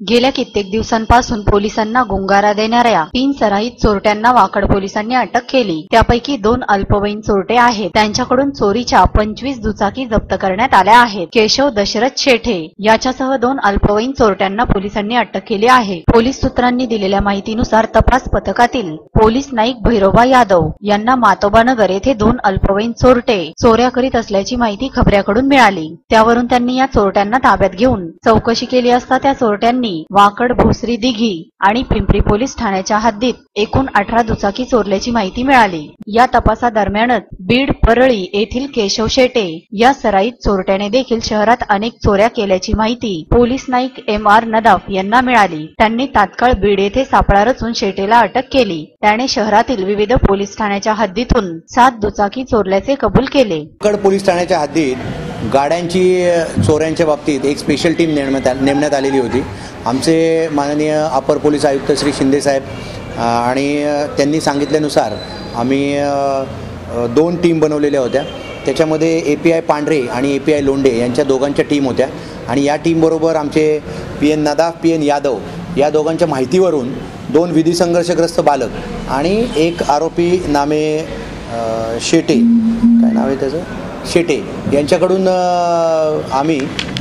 गेल्या कित्येक दिवसांपासून पोलिसांना गुंगारा देणाऱ्या तीन सराईत चोरट्यांना वाकड पोलिसांनी अटक केली. त्यापैकी दोन अल्पवयीन चोरटे आहेत. त्यांच्याकडून चोरीच्या पंचवीस दुचाकी जप्त करण्यात आल्या आहेत. केशव दशरथ शेठे याच्यासह दोन अल्पवयीन चोरट्यांना पोलिसांनी अटक केली आहे. पोलीस सूत्रांनी दिलेल्या माहितीनुसार तपास पथकातील पोलीस नाईक भैरोबा यादव यांना मातोबानगर येथे दोन अल्पवयीन चोरटे चोऱ्या करीत असल्याची माहिती खबऱ्याकडून मिळाली. त्यावरून त्यांनी या चोरट्यांना ताब्यात घेऊन चौकशी केली असता त्या चोरट्यांनी वाकड भोसरी दिघी आणि पिंपरी पोलीस ठाण्याच्या हद्दीत एकूण अठरा दुचाकी चोरल्याची माहिती मिळाली. या तपासादरम्यानच बीड परळी येथील केशव शेटे या सराईत चोरट्याने देखील शहरात अनेक चोऱ्या केल्याची माहिती police Naik M R Nadaf यांना मिळाली. त्यांनी तात्काळ बीड येथे सापळा रचून शेटेला अटक केली. त्याने शहरातील विविध पोलीस ठाण्याच्या हद्दीतून सात दुचाकी चोरल्याचे कबूल केले. पोलीस ठाण्याच्या हद्दीत गाड्यांची चोऱ्यांच्या बाबतीत एक स्पेशल टीम नेमण्यात नेमण्यात आलेली होती. आमचे माननीय अपर पोलीस आयुक्त श्री शिंदेसाहेब आणि त्यांनी सांगितल्यानुसार आम्ही दोन टीम बनवलेल्या होत्या. त्याच्यामध्ये ए पी आय पांढरे आणि ए पी आय लोंढे यांच्या दोघांच्या टीम होत्या. आणि या टीमबरोबर आमचे P N Nadaf P N Yadav या दोघांच्या माहितीवरून दोन विधी संघर्षग्रस्त बालक आणि एक आरोपी नामे शेटे. काय नाव आहे त्याचं? शेटे यांच्याकडून आम्ही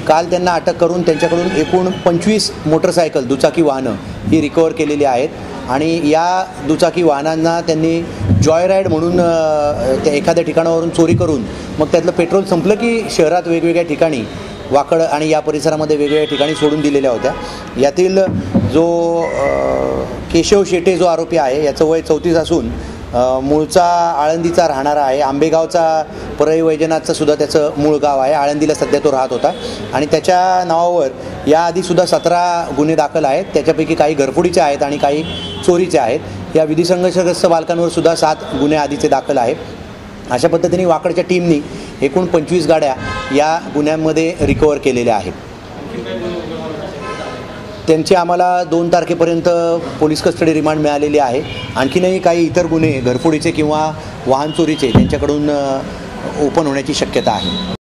काल त्यांना अटक करून त्यांच्याकडून एकूण पंचवीस मोटरसायकल दुचाकी वाहनं ही रिकवर केलेली आहेत. आणि या दुचाकी वाहनांना त्यांनी जॉय राईड म्हणून त्या एखाद्या ठिकाणावरून चोरी करून मग त्यातलं पेट्रोल संपलं की शहरात वेगवेगळ्या ठिकाणी वाकड आणि या परिसरामध्ये वेगवेगळ्या ठिकाणी सोडून दिलेल्या होत्या. यातील जो केशव शेटे जो आरोपी आहे याचं वय चौतीस असून मूळचा आळंदीचा राहणारा आहे. आंबेगावचा परळी वैजनाथचं सुद्धा त्याचं मूळ गाव आहे. आळंदीला सध्या तो राहत होता. आणि त्याच्या नावावर याआधीसुद्धा सतरा गुन्हे दाखल आहेत. त्याच्यापैकी काही घरफोडीचे आहेत आणि काही चोरीचे आहेत. या विधिसंघर्षग्रस्त बालकांवर सुद्धा सात गुन्हे आधीचे दाखल आहेत. अशा पद्धतीने वाकडच्या टीमनी एकूण पंचवीस गाड्या या गुन्ह्यांमध्ये रिकवर केलेल्या आहेत. त्यांची आम्हाला दोन तारखेपर्यंत पोलीस कस्टडी रिमांड मिळालेली आहे. आणखीनही काही इतर गुन्हे घरफोडीचे किंवा वाहन चोरीचे त्यांच्याकडून ओपन होण्याची शक्यता आहे.